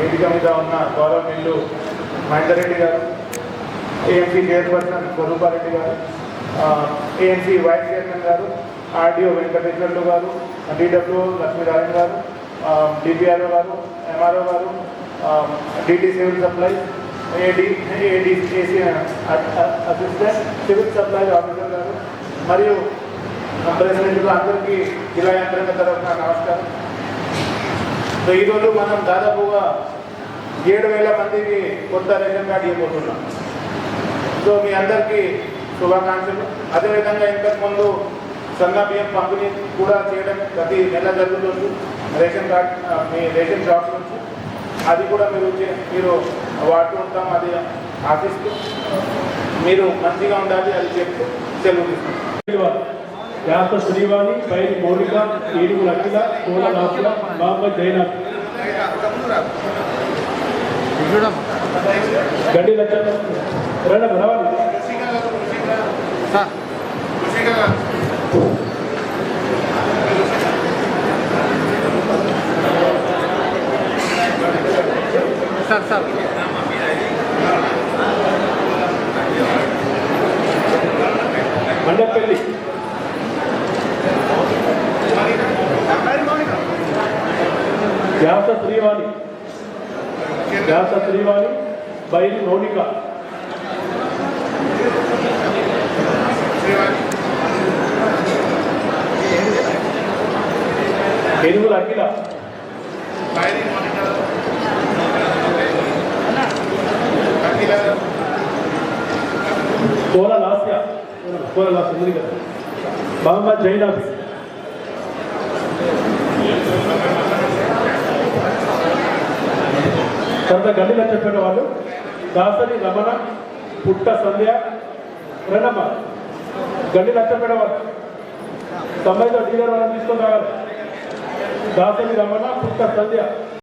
వేదిక మీద ఉన్న గౌరవనీయులు మహేందర్ గారు ఏఎంసీ చైర్పర్సన్ స్వరూపారెడ్డి గారు ఏఎంసీ వైస్ చైర్మన్ గారు ఆర్డీఓ వెంకటేశ్వర్లు గారు డిడబ్ల్యూ లక్ష్మీనారాయణ గారు డిపిఆర్ఓ గారు ఎంఆర్ఓ గారు DT civil supply AD AD AC assistant civil supply officer గారు మరియు ప్రెసిడెంట్ అందరికీ జిల్లా యంత్రాంగ తరఫున నమస్కారం. సో ఈరోజు మనం దాదాపుగా ఏడు వేల మందికి కొత్త రేషన్ కార్డు ఇవ్వబోతున్నాం. సో మీ అందరికీ శుభాకాంక్షలు. అదేవిధంగా ఇంతకుముందు సంఘ బియ్యం పంపిణీ కూడా చేయడం ప్రతి నెల జరుగుతుంది. రేషన్ కార్డ్ మీ రేషన్ షాప్స్ నుంచి. అది కూడా మీరు చే- మీరు వాడుతూ ఉంటాం అది ఆశిస్తూ మీరు మంచిగా ఉండాలి అది చెప్తూ సెలవు తీసుకుంటాం. వ్యాప శ్రీవాణి పైరి మౌలిక ఏడుగు అఖిల కోల నాకుల మహమ్మద్ జైనాథ్ గడ్డి లచ్చన్న రండి రావాలి సార్ సార్. వ్యాస శ్రీవాణి. వ్యాస శ్రీవాణి బయలు మౌనిక ఎనుగుల అఖిల కోల లాస్య. కోల లాస్య ఉంది కదా మహమ్మద్ జైనాథ్ కొంత గల్లీలో చెప్పిన వాళ్ళు దాసరి రమణ పుట్ట సంధ్య రెండమ్మ గడ్డి లక్షపేట వాళ్ళు. తొంభైతో డీలర్ వాళ్ళని తీసుకొని రావాలి. దాసరి రమణ పుట్ట సంధ్య.